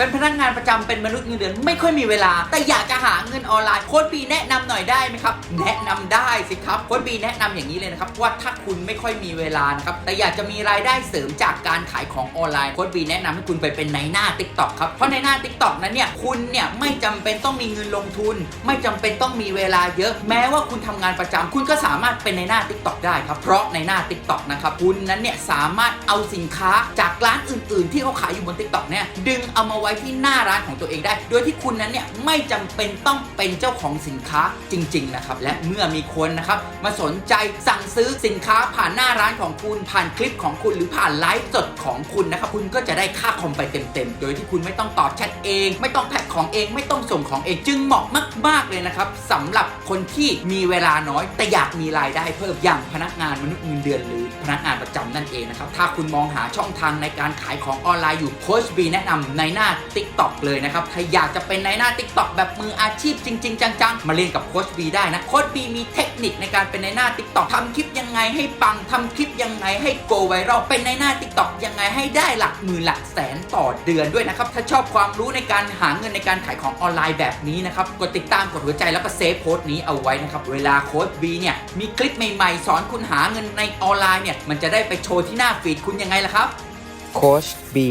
เป็นพนักงาน จำเป็นมนุษย์เงินเดือนไม่ค่อยมีเวลา แต่อยากจะหาเงินออนไลน์โค้ดบีแนะนำหน่อยได้ไหมครับ แนะนำได้สิครับโค้ดบีแนะนำอย่างนี้เลยนะครับว่าถ้าคุณไม่ค่อยมีเวลานะครับแต่อยากจะมีรายได้เสริมจากการขายของออนไลน์โค้ดบีแนะนำให้คุณไปเป็นในหน้า t ิ k t o k ครับเพราะในหน้า t ิ k t o k นั้นเนี่ยคุณเนี่ยไม่จำเป็นต้องมีเงินลงทุน ไม่จำเป็นต้องมีเวลาเยอะ แม้ว่าคุณทำงานประจำคุณก็สามารถเป็นในหน้า t ิ k t o k ได้ครับเพราะในหน้า t ิ k t o k นะครับคุณนั้นเนี่ยสามารถเอาสินค้าจากร้านอื่น ๆ ที่เขาขายอยู่บน t ิ k t o k เนี่ยดึงเอามาไว้ที่หน้าร้านของตัวเองได้ โดยที่คุณนั้นเนี่ยไม่จำเป็นต้องเป็นเจ้าของสินค้าจริงๆนะครับและเมื่อมีคนนะครับมาสนใจสั่งซื้อสินค้าผ่านหน้าร้านของคุณผ่านคลิปของคุณหรือผ่านไลฟ์สดของคุณนะครับคุณก็จะได้ค่าคอมไปเต็มๆ โดยที่คุณไม่ต้องตอบแชทเอง ไม่ต้องแพ็คของเอง ไม่ต้องส่งของเองจึงเหมาะมาก ๆเลยนะครับสำหรับคนที่มีเวลาน้อย แต่อยากมีรายได้เพิ่มอย่างพนักงานมนุษย์เงินเดือนหรือพนักงานประจำนั่นเองนะครับถ้าคุณมองหาช่องทางในการขายของออนไลน์อยู่โค้ชบีแนะนำในหน้า TikTok เลยลยนะครับถ้าอยากจะเป็นในหน้า TikTok แบบมืออาชีพจริง ๆ จัง ๆ มาเรียนกับโค้ชบีได้นะโค้ชบีมีเทคนิคในการเป็นในหน้า TikTok ทำคลิปยังไงให้ปังทำคลิปยังไงให้โกไวรัลเป็นในหน้า TikTok ยังไงให้ได้หลักหมื่นหลักแสนต่อเดือนด้วยนะครับถ้าชอบความรู้ในการหาเงินในการขายของออนไลน์แบบนี้นะครับกดติดตามกดหัวใจแล้วก็เซฟโค้ดนี้เอาไว้นะครับเวลาโค้ชบีเนี่ยมีคลิปใหม่ๆ สอนคุณหาเงินในออนไลน์เนี่ยมันจะได้ไปโชว์ที่หน้าฟีดคุณยังไงล่ะครับโค้ชบี